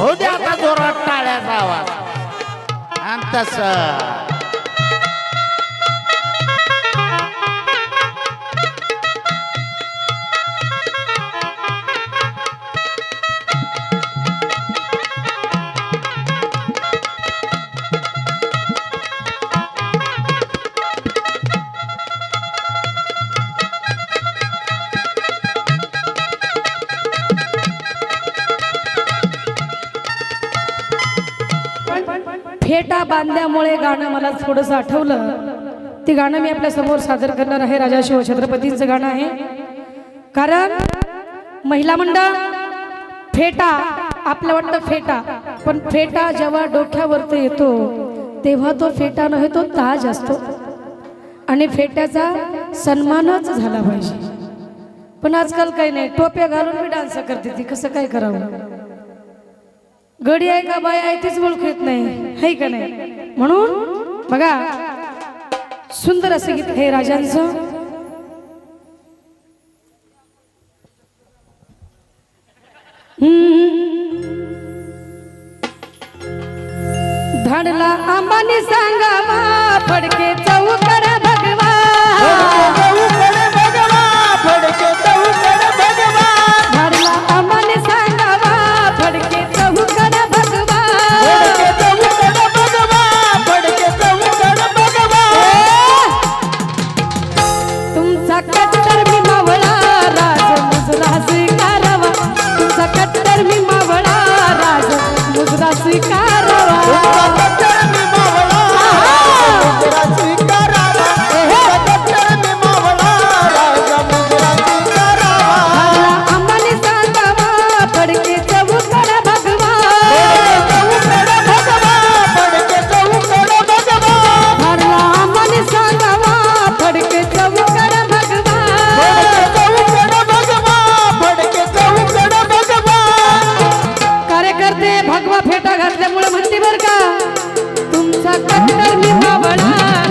आता जोरात टाळ्याचा आवाज. आणि तसं. फेटा बांधल्यामुळे गाणं मला थोडंसं आठवलं. ते गाणं मी आपल्यासमोर सादर करणार आहे राजा शिव छत्रपतींचं गाणं आहे. कारण महिला मंडळ फेटा आपलं वाटतं फेटा पण फेटा जेव्हा डोक्यावरती येतो तेव्हा तो फेटा नव्हे तो ताज असतो. आणि फेट्याचा सन्मानच झाला पाहिजे. पण आजकाल काही नाही टोप्या घालून मी डान्स करते ती कसं काय करावं? गडी आहे का बाई आहे तीच ओळखू येत नाही. है का नाही? म्हणून बघा सुंदर असं गीत हे राजांचं. हम्म. धाडला आंबानी सांगावा फडके चौका. भगवा फेटा घातल्यामुळे म्हणते बर का तुमचा कट्टर मी बाबळा